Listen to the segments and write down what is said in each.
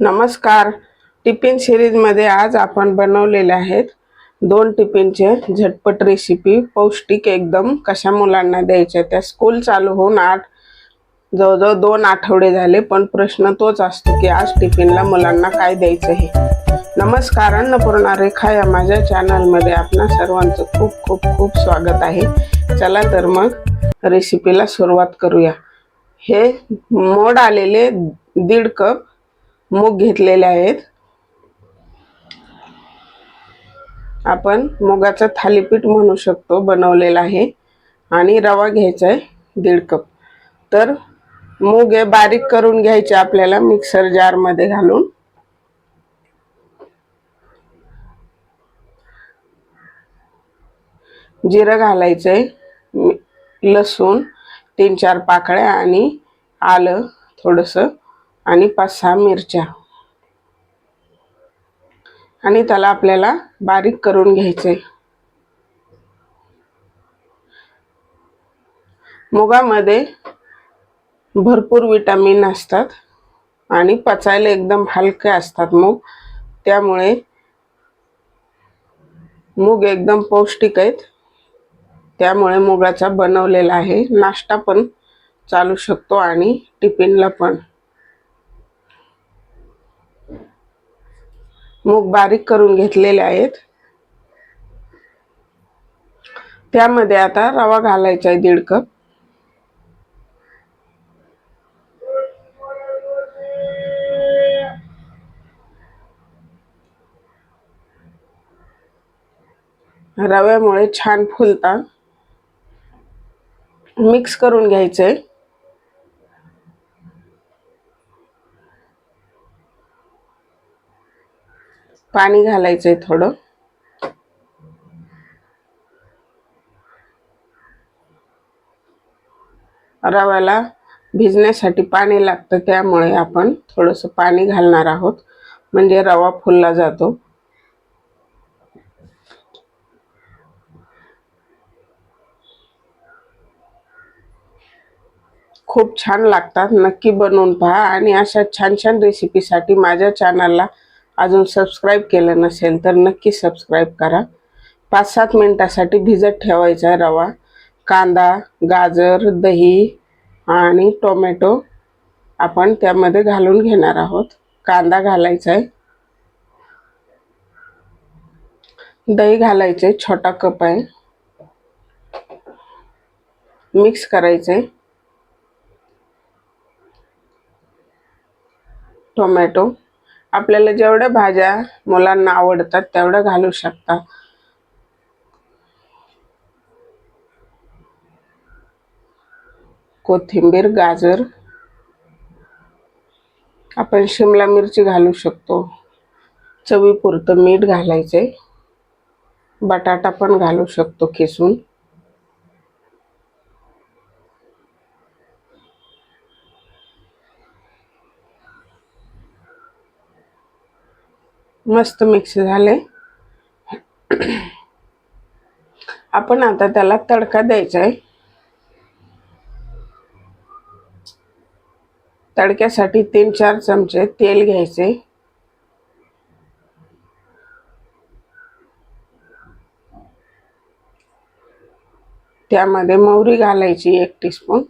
नमस्कार. टिफिन सिरीजमध्ये आज आपण बनवलेले आहेत दोन टिफिनचे झटपट रेसिपी पौष्टिक एकदम कशा मुलांना द्यायच्या त्या स्कूल चालू होऊन आठ जवळजवळ दोन आठवडे झाले पण प्रश्न तोच असतो की आज टिफिनला मुलांना काय द्यायचं हे? नमस्कार अन्नपूर्णा रेखा या माझ्या चॅनलमध्ये आपणा सर्वांचं खूप खूप खूप स्वागत आहे. चला तर मग रेसिपीला सुरुवात करूया. हे मोड आलेले दीड कप मूग घेतलेले आहेत. आपण मुगाचं थालीपीठ म्हणू शकतो बनवलेलं आहे. आणि रवा घ्यायचा आहे दीड कप. तर मूग हे बारीक करून घ्यायचे आपल्याला मिक्सर जारमध्ये घालून. जिरं घालायचंय लसूण तीन चार पाकळ्या आणि आलं थोडंसं आणि पाच सहा मिरच्या. आणि त्याला आपल्याला बारीक करून घ्यायचे मुगामध्ये भरपूर विटामिन असतात आणि पचायला एकदम हलके असतात मूग. त्यामुळे मूग एकदम पौष्टिक आहेत. त्यामुळे मुगाचा बनवलेला आहे. नाश्ता पण चालू शकतो आणि टिफिनला पण. मूग बारीक करून घेतलेले आहेत. त्यामध्ये आता रवा घालायचा आहे दीड कप. रव्यामुळे छान फुलता. मिक्स करून घ्यायचंय. पाणी घालायचंय थोडं. रव्याला भिजण्यासाठी पाणी लागतं त्यामुळे आपण थोडंसं पाणी घालणार आहोत. म्हणजे रवा फुलला जातो. खूप छान लागतात. नक्की बनवून पहा. आणि अशा छान छान रेसिपीसाठी माझ्या चॅनलला अजून सबस्क्राईब केलं नसेल तर नक्की सबस्क्राईब करा. पाच सात मिनटासाठी भिजत ठेवायचा आहे रवा. कांदा गाजर दही आणि टोमॅटो आपण त्यामध्ये घालून घेणार आहोत. कांदा घालायचा आहे. दही घालायचे छोटा कप आहे. मिक्स करायचे टोमॅटो. आपल्याला जेवढ्या भाज्या मुलांना आवडतात तेवढ्या घालू शकता. कोथिंबीर गाजर. आपण शिमला मिरची घालू शकतो. चवीपुरतं मीठ घालायचे बटाटा पण घालू शकतो खिसून. मस्त मिक्स झाले. आपण आता त्याला तडका द्यायचा आहे तडक्यासाठी तीन चार चमचे तेल घ्यायचे. त्यामध्ये मोहरी घालायची एक टीस्पून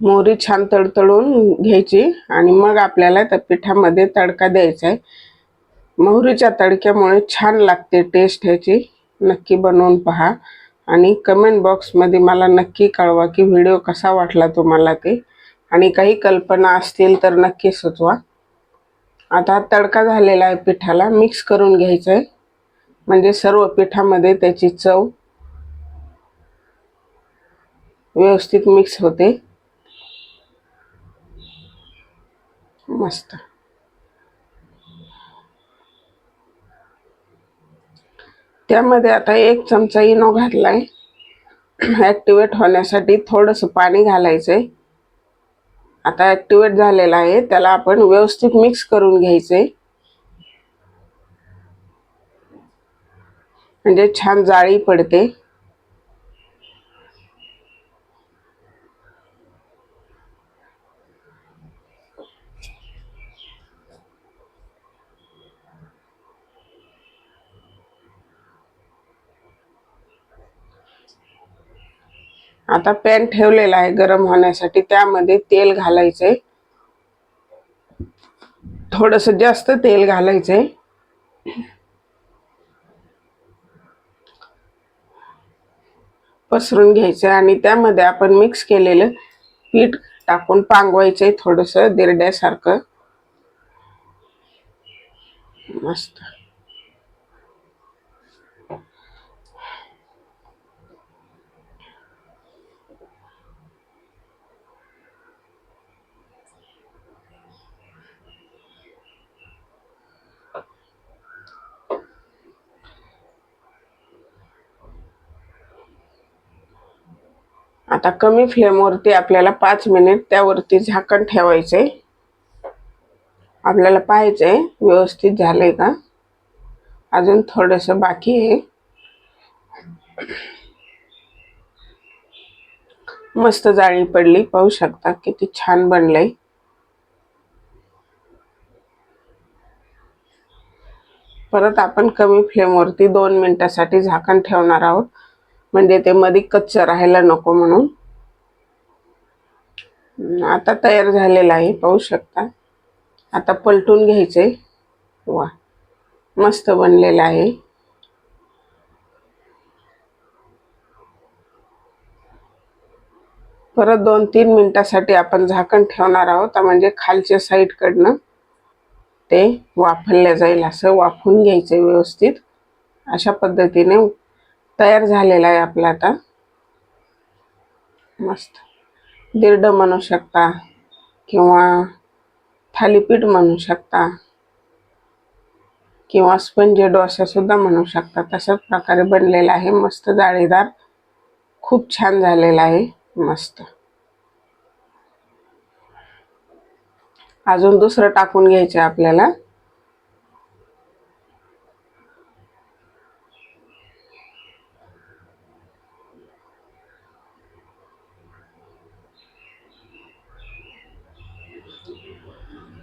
मोहरी छान तडतडून घ्यायची आणि मग आपल्याला त्या पिठामध्ये तडका द्यायचा आहे. मोहरीच्या तडक्यामुळे छान लागते टेस्ट ह्याची. नक्की बनवून पहा. आणि कमेंट बॉक्समध्ये मला नक्की कळवा की व्हिडिओ कसा वाटला तुम्हाला ते. आणि काही कल्पना असतील तर नक्की सुचवा. आता तडका झालेला आहे पिठाला मिक्स करून घ्यायचं आहे. म्हणजे सर्व पिठामध्ये त्याची चव व्यवस्थित मिक्स होते. मस्त. त्यामध्ये आता एक चमचा इनो घातलाय. ॲक्टिवेट होण्यासाठी थोडंसं पाणी घालायचं आहे आता ॲक्टिवेट झालेलं आहे. त्याला आपण व्यवस्थित मिक्स करून घ्यायचं आहे म्हणजे छान जाळी पडते. आता पॅन ठेवलेला आहे गरम होण्यासाठी. त्यामध्ये तेल घालायचंय. थोडस जास्त तेल घालायचंय. पसरून घ्यायचं आणि त्यामध्ये आपण मिक्स केलेलं पीठ टाकून पांगवायचंय थोडस दिरड्यासारखं. मस्त. आता कमी फ्लेमवरती आपल्याला पाच मिनिट त्यावरती झाकण ठेवायचंय. आपल्याला पाहायचंय व्यवस्थित झालंय का? अजून थोडस बाकी आहे. मस्त जाळी पडली पाहू शकता किती छान बनलंय. परत आपण कमी फ्लेमवरती दोन मिनिटासाठी झाकण ठेवणार आहोत. म्हणजे ते मध्ये कच्च राहायला नको म्हणून. आता तयार झालेला आहे पाहू शकता. आता पलटून घ्यायचे. वा मस्त बनलेला आहे. परत दोन तीन मिनिटासाठी आपण झाकण ठेवणार आहोत म्हणजे खालच्या साईडकडनं ते वाफरल्या जाईल असं वाफून घ्यायचं व्यवस्थित. अशा पद्धतीने तयार झालेला आहे आपला आता. मस्त. दिर्ड म्हणू शकता किंवा थालीपीठ म्हणू शकता किंवा स्पंज डोसा सुद्धा म्हणू शकता. तशाच प्रकारे बनलेला आहे. मस्त जाळीदार. खूप छान झालेला आहे. मस्त. अजून दुसरं टाकून घ्यायचं आपल्याला.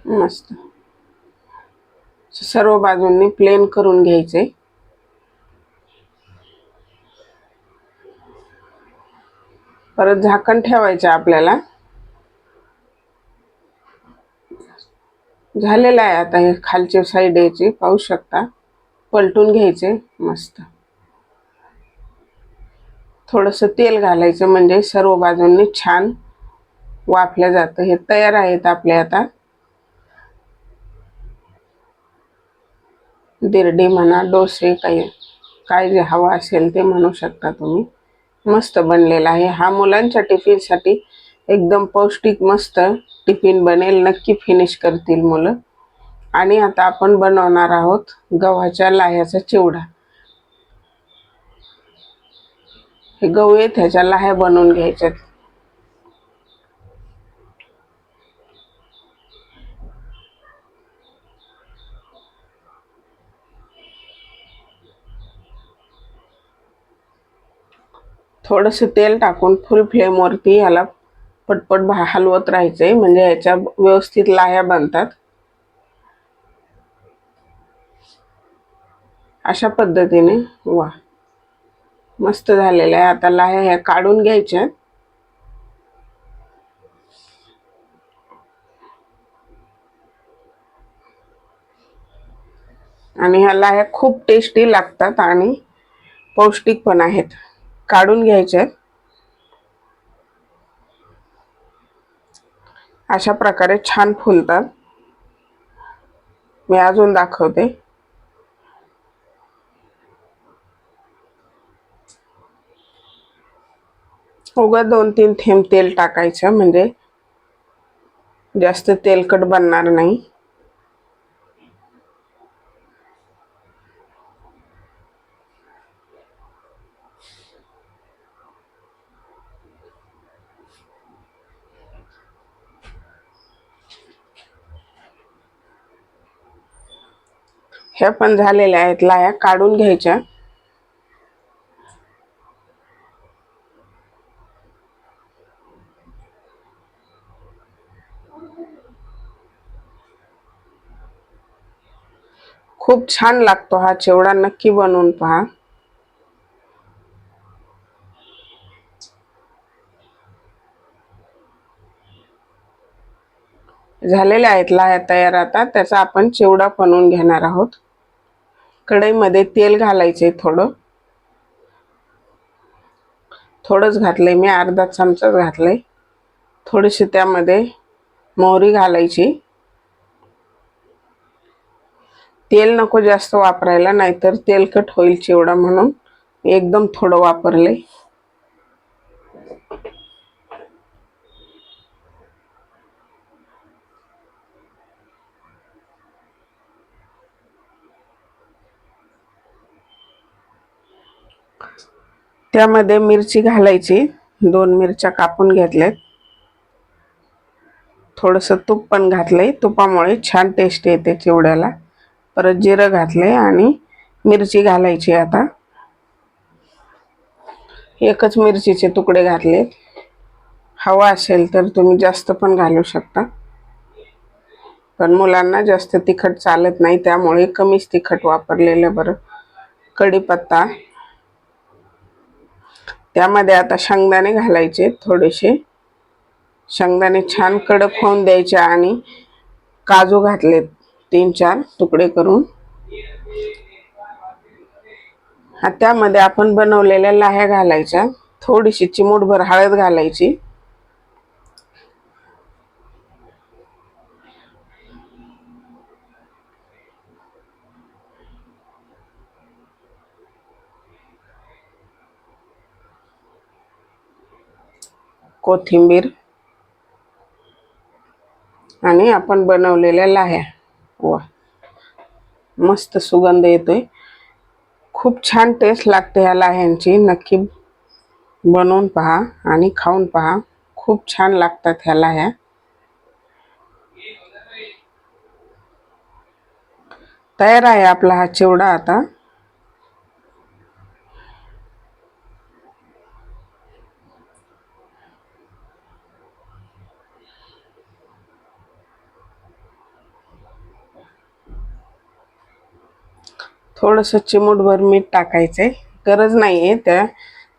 मस्त. सर्व बाजूंनी प्लेन करून घ्यायचे. परत झाकण ठेवायचं आपल्याला. झालेलं आहे आता हे खालचे साईड यायची पाहू शकता. पलटून घ्यायचे मस्त. थोडंसं तेल घालायचं म्हणजे सर्व बाजूंनी छान वाफल्या जातं. हे तयार आहेत आपले आता. दिरडी म्हणा डोसे काही काय जे हवा असेल ते म्हणू शकता तुम्ही. मस्त बनलेला आहे. हा मुलांच्या टिफिनसाठी एकदम पौष्टिक मस्त टिफिन बनेल. नक्की फिनिश करतील मुलं. आणि आता आपण बनवणार आहोत गव्हाच्या लाह्याचा चिवडा. हे गहू येत ह्याच्या लाह्या बनवून घ्यायच्यात. थोडंसं तेल टाकून फुल फ्लेमवरती ह्याला पटपट भा हलवत राहायचं आहे म्हणजे ह्याच्या व्यवस्थित लाह्या बनतात. अशा पद्धतीने वा. मस्त झालेल्या आहे. आता लाह्या ह्या काढून घ्यायच्या. आणि ह्या लाह्या खूप टेस्टी लागतात आणि पौष्टिक पण आहेत. काढून घ्यायचे. अशा प्रकारे छान फुलतात. मी अजून दाखवते. उगा दोन तीन थेंब तेल टाकायचं म्हणजे जास्त तेलकट बनणार नाही. ह्या पण झालेल्या आहेत. लाया काढून घ्यायच्या. खूप छान लागतो हा चिवडा. नक्की बनवून पहा. झालेल्या आहेत. लाह्या तयार आता. त्याचा आपण चिवडा बनवून घेणार आहोत. कढईमध्ये तेल घालायचे थोडं. थोडंच घातलंय मी अर्धा चमचाच घातलंय. थोडीशी त्यामध्ये मोहरी घालायची. तेल नको जास्त वापरायला नाहीतर तेलकट होईल चिवडा म्हणून. एकदम थोडं वापरले त्यामध्ये मिरची घालायची. दोन मिरच्या कापून घेतल्यात. थोडंसं तूप पण घातलंय. तुपामुळे छान टेस्ट येते चिवड्याला. परत जिरं घातलंय आणि मिरची घालायची आता. एकच मिरचीचे तुकडे घातलेत. हवा असेल तर तुम्ही जास्त पण घालू शकता. पण मुलांना जास्त तिखट चालत नाही त्यामुळे कमीच तिखट वापरलेलं बरं. कढीपत्ता त्यामध्ये आता शेंगदाणे घालायचे थोडेसे. शेंगदाणे छान कडक होऊन द्यायचे आणि काजू घातले तीन चार तुकडे करून. हा त्यामध्ये आपण बनवलेल्या लाह्या घालायच्या. थोडीशी चिमूटभर हळद घालायची. कोथिंबीर आणि आपण बनवलेल्या लाह्या. वा मस्त सुगंध येतोय. खूप छान टेस्ट लागते ह्या लाह्यांची. नक्की बनवून पहा आणि खाऊन पहा. खूप छान लागतात ह्या लाह्या. तयार आहे आपला हा चिवडा आता. थोडंसं चिमूटभर मीठ टाकायचं आहे गरज नाही आहे त्या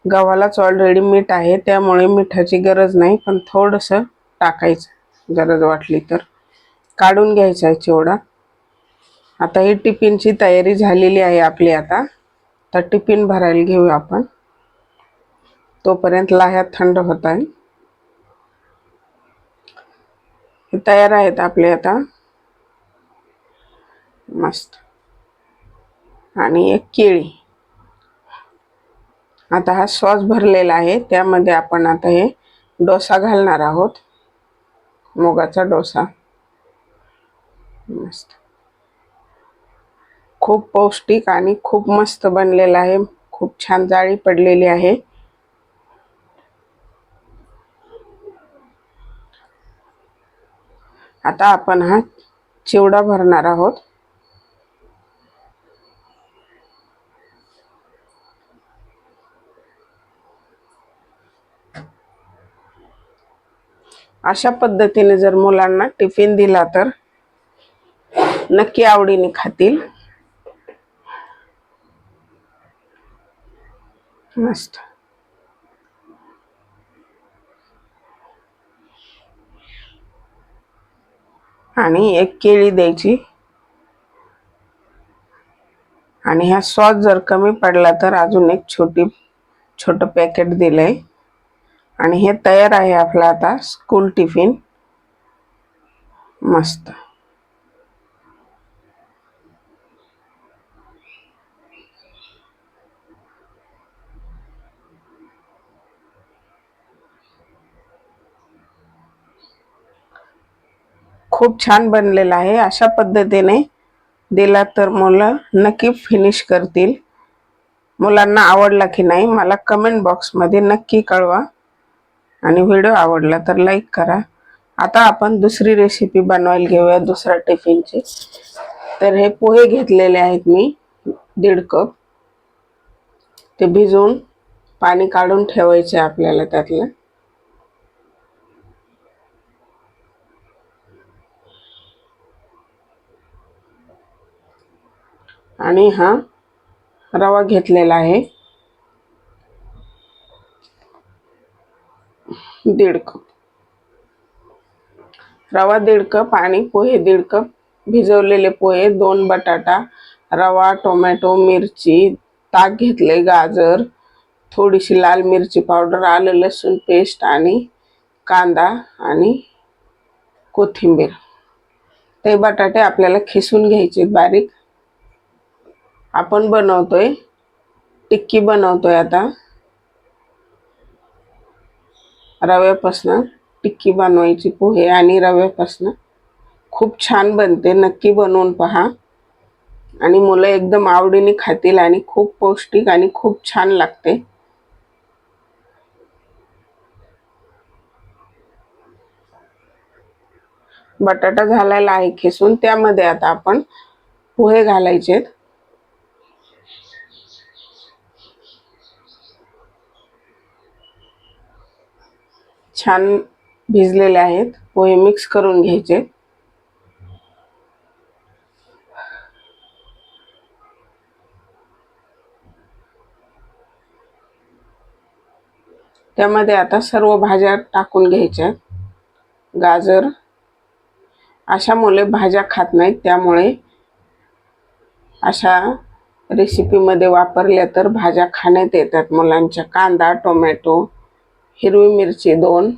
गव्हालाच ऑलरेडी मीठ आहे त्यामुळे मिठाची गरज नाही पण थोडंसं टाकायचं. गरज वाटली तर. काढून घ्यायचा आहे चिवडा. आता ही टिफिनची तयारी झालेली आहे आपली आता. तर टिफिन भरायला घेऊ आपण. तोपर्यंत लाह्या थंड होत आहे. तयार आहेत आपले आता. मस्त. आणि एक केळी. आता हा सॉस भरलेला आहे. त्यामध्ये आपण आता हे डोसा घालणार आहोत. मुगाचा डोसा. मस्त. खूप पौष्टिक आणि खूप मस्त बनलेला आहे. खूप छान जाळी पडलेली आहे. आता आपण हा चिवडा भरणार आहोत. अशा पद्धतीने जर मुलांना टिफिन दिला तर नक्की आवडीने खातील. मस्त. आणि एक केळी द्यायची. आणि ह्या सॉस जर कमी पडला तर अजून एक छोटी छोटं पॅकेट दिलंय. आणि हे तयार आहे आपलं आता स्कूल टिफिन मस्त. खूप छान बनलेला आहे अशा पद्धतीने दिला तर मुलं नक्की फिनिश करतील. मुलांना आवडला की नाही मला कमेंट बॉक्समध्ये नक्की कळवा. आणि व्हिडिओ आवडला तर लाईक करा. आता आपण दुसरी रेसिपी बनवायला घेऊया दुसऱ्या टिफिनची. तर हे पोहे घेतलेले आहेत मी दीड कप. ते भिजवून पाणी काढून ठेवायचे आपल्याला त्यातलं. आणि हा रवा घेतलेला आहे. दीड कप. रवा दीड कप आणि पोहे दीड कप. भिजवलेले पोहे दोन बटाटा रवा टोमॅटो मिरची ताक घेतले गाजर थोडीशी लाल मिरची पावडर आलं लसूण पेस्ट आणि कांदा आणि कोथिंबीर. ते बटाटे आपल्याला खिसून घ्यायचे बारीक. आपण बनवतोय टिक्की बनवतोय आता. रव्यापासनं टिक्की बनवायची पोहे आणि रव्यापासनं. खूप छान बनते नक्की बनवून पहा. आणि मुलं एकदम आवडीने खातील आणि खूप पौष्टिक आणि खूप छान लागते. बटाटा झालेला आहे खेसून त्यामध्ये आता आपण पोहे घालायचे छान भिजलेले आहेत. पोहे मिक्स करून घ्यायचे. त्यामध्ये आता सर्व भाज्या टाकून घ्यायच्या. गाजर. अशा मुले भाज्या खात नाहीत त्यामुळे अशा रेसिपीमध्ये वापरल्या तर भाज्या खाण्यात येतात मुलांच्या. कांदा टोमॅटो हिरवी मिरची दोन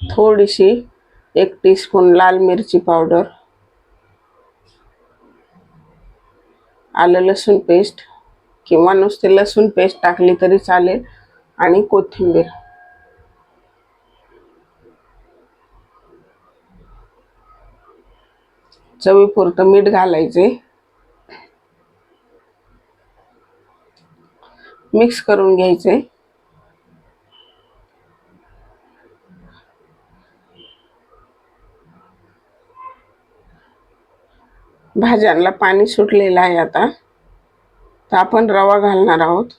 थोडीशी एक टीस्पून लाल मिरची पावडर आलं लसूण पेस्ट किंवा नुसते लसूण पेस्ट टाकली तरी चालेल आणि कोथिंबीर. चवीपुरतं मीठ घालायचे. मिक्स करून घ्यायचे. भाज्यांना पाणी सुटलेलं आहे आता. तर आपण रवा घालणार आहोत.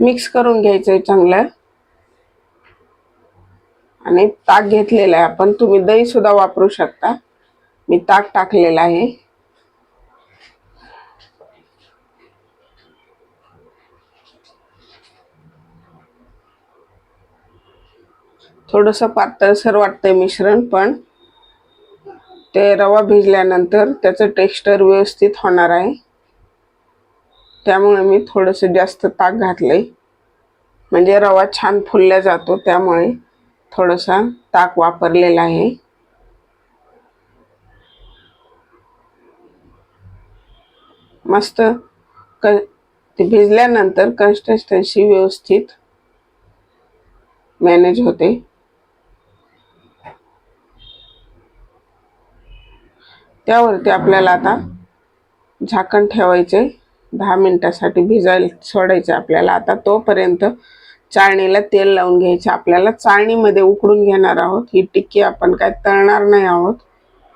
मिक्स करून घ्यायचं आहे चांगलं. आणि ताक घेतलेलं आहे. आपण तुम्ही दही सुद्धा वापरू शकता. मी ताक टाकलेलं आहे. थोडंसं पातळसर वाटतंय मिश्रण पण ते रवा भिजल्यानंतर त्याचं टेक्स्चर व्यवस्थित होणार आहे. त्यामुळे मी थोडंसं जास्त ताक घातलंय. म्हणजे रवा छान फुलल्या जातो त्यामुळे. थोडासा ताक वापरलेला आहे. मस्त क ते भिजल्यानंतर कन्सिस्टन्सी व्यवस्थित मॅनेज होते. त्यावरती आपल्याला आता झाकण ठेवायचे दहा मिनटासाठी भिजायला सोडायचे आपल्याला. आता तोपर्यंत चाळणीला तेल लावून घ्यायचे. आपल्याला चाळणीमध्ये उकडून घेणार आहोत. ही टिक्की आपण काय तळणार नाही आहोत.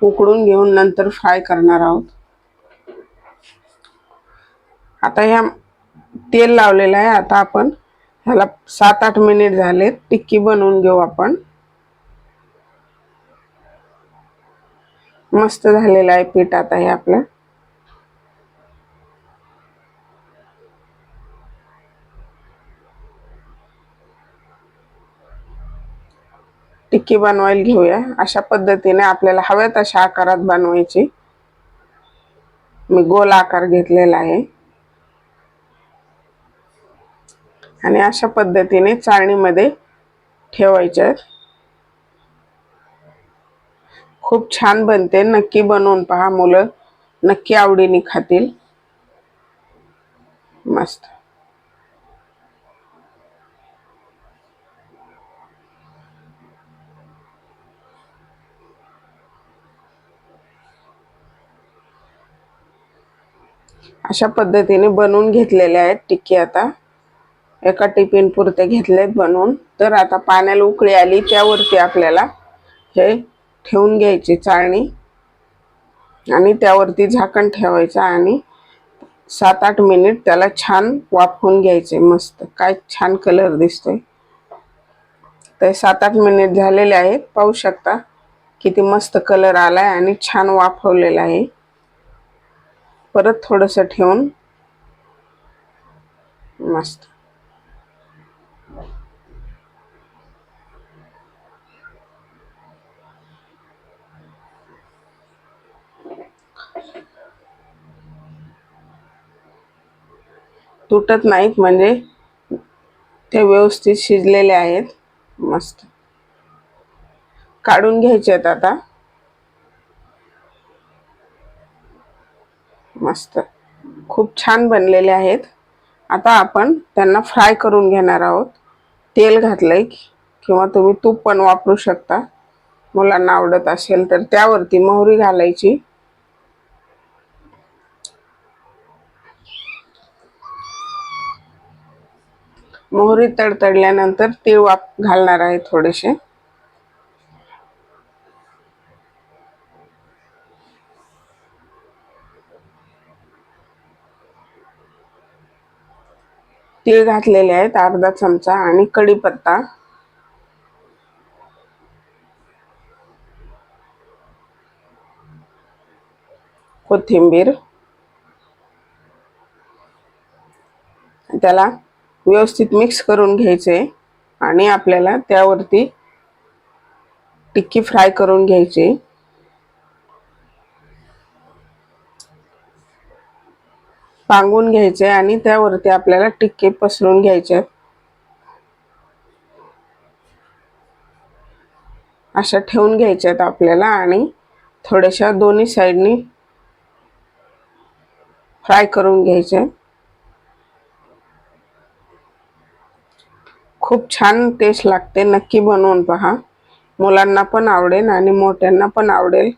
उकडून घेऊन नंतर फ्राय करणार आहोत. आता ह्या तेल लावलेलं आहे. आता आपण ह्याला सात आठ मिनिट झाले. टिक्की बनवून घेऊ आपण. मस्त झालेलं आहे पीठ आता हे आपलं. टिक्की बनवायला घेऊया. अशा पद्धतीने आपल्याला हव्यात अशा आकारात बनवायची. मी गोल आकार घेतलेला आहे. आणि अशा पद्धतीने चाळणीमध्ये ठेवायच्या खूप छान बनते. नक्की बनवून पहा मुलं. नक्की आवडीने खातील. मस्त. अशा पद्धतीने बनवून घेतलेले आहेत टिक्की आता. एका टिफिन पुरते घेतले आहेत बनवून. तर आता पाण्याला उकळी आली त्यावरती आपल्याला हे ठेवून घ्यायची चाळणी. आणि त्यावरती झाकण ठेवायचं आणि सात आठ मिनिट त्याला छान वाफवून घ्यायचे. मस्त. काय छान कलर दिसतोय. तर सात आठ मिनिट झालेले आहेत. पाहू शकता किती मस्त कलर आलाय आणि छान वाफवलेला आहे. परत थोडंसं ठेवून मस्त. तुटत नाहीत म्हणजे ते व्यवस्थित शिजलेले आहेत. मस्त. काढून घ्यायचे आहेत आता. मस्त. खूप छान बनलेले आहेत. आता आपण त्यांना फ्राय करून घेणार आहोत. तेल घातलंय किंवा तुम्ही तूप पण वापरू शकता. मुलांना आवडत असेल तर त्यावरती मोहरी घालायची. मोहरी तडतडल्यानंतर तीळ वाप घालणार आहे थोडेसे. तीळ घातलेले आहेत अर्धा चमचा आणि कढीपत्ता. कोथिंबीर. त्याला व्यवस्थित मिक्स करून घ्यायचे आणि आपल्याला त्यावरती टिक्की फ्राय करून घ्यायची. पांगून घ्यायचे आणि त्यावरती आपल्याला टिक्के पसरून घ्यायचे अशा ठेवून घ्यायच्यात आपल्याला आणि थोड्याशा दोन्ही साईडनी फ्राय करून घ्यायचे. खूप छान टेस्ट लागते नक्की बनवून पहा. मुलांना पण आवडेल आणि मोठ्यांना पण आवडेल.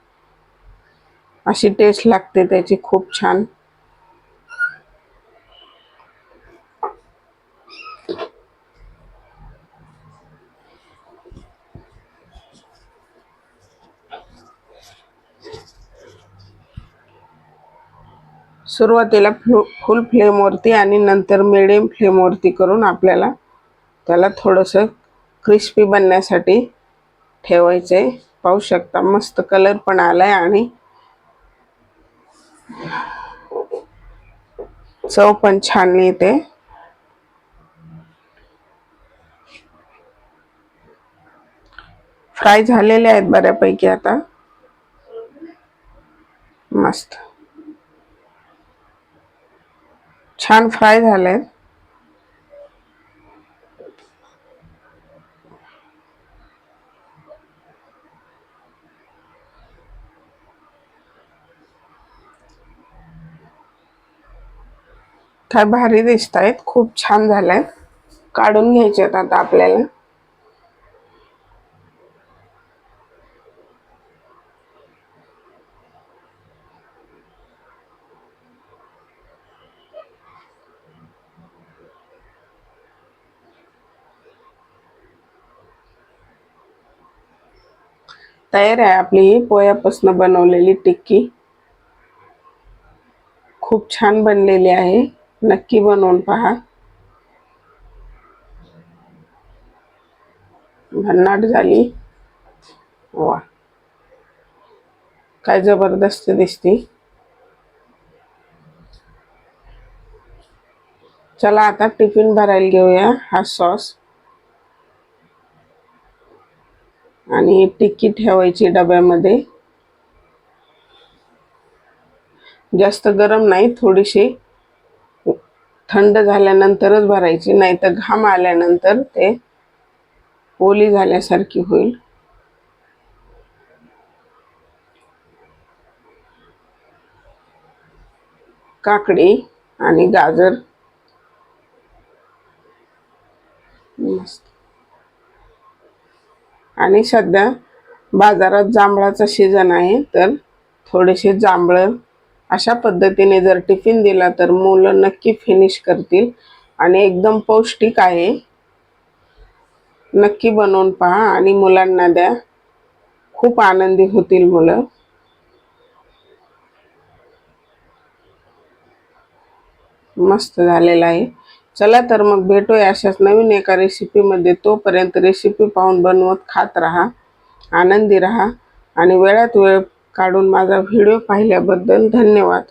अशी टेस्ट लागते त्याची खूप छान. सुरुवातीला फ्लू फुल फ्लेमवरती आणि नंतर मिडियम फ्लेमवरती करून आपल्याला त्याला थोडंसं क्रिस्पी बनण्यासाठी ठेवायचे. पाहू शकता मस्त कलर पण आलाय आणि चव पण छान येते. फ्राय झालेले आहेत बऱ्यापैकी आता. मस्त. छान फ्राय झाले काय भारी दिसत आहेत खूप छान झाले काढून घ्यायचे आता आपल्याला. तयार आहे आपली ही पोह्यापासून बनवलेली टिक्की. खूप छान बनलेली आहे. नक्की बनवून पहा. भन्नाट झाली. वा. ज़बरदस्त दिसती. चला आता टिफ़िन भरायला घेऊया हा सॉस. आणि टिक्की ठेवायची डब्यामध्ये. जास्त गरम नाही थोडीशी थंड झाल्यानंतरच भरायची नाही तर घाम आल्यानंतर ते ओली झाल्यासारखी होईल. काकडी आणि गाजर आणि सध्या बाजारात जांभळाचा सीझन आहे तर थोडेसे जांभळं अशा पद्धतीने जर टिफिन दिला तर मुलं नक्की फिनिश करतील. आणि एकदम पौष्टिक आहे. नक्की बनवून पहा आणि मुलांना द्या. खूप आनंदी होतील मुलं. मस्त झालेला आहे. चला तर मग भेटूया अशाच नवीन एका रेसिपीमध्ये तोपर्यंत रेसिपी पाहून बनवत खात राहा आनंदी राहा आणि वेळात वेळ काढून माझा व्हिडिओ पाहिल्याबद्दल धन्यवाद.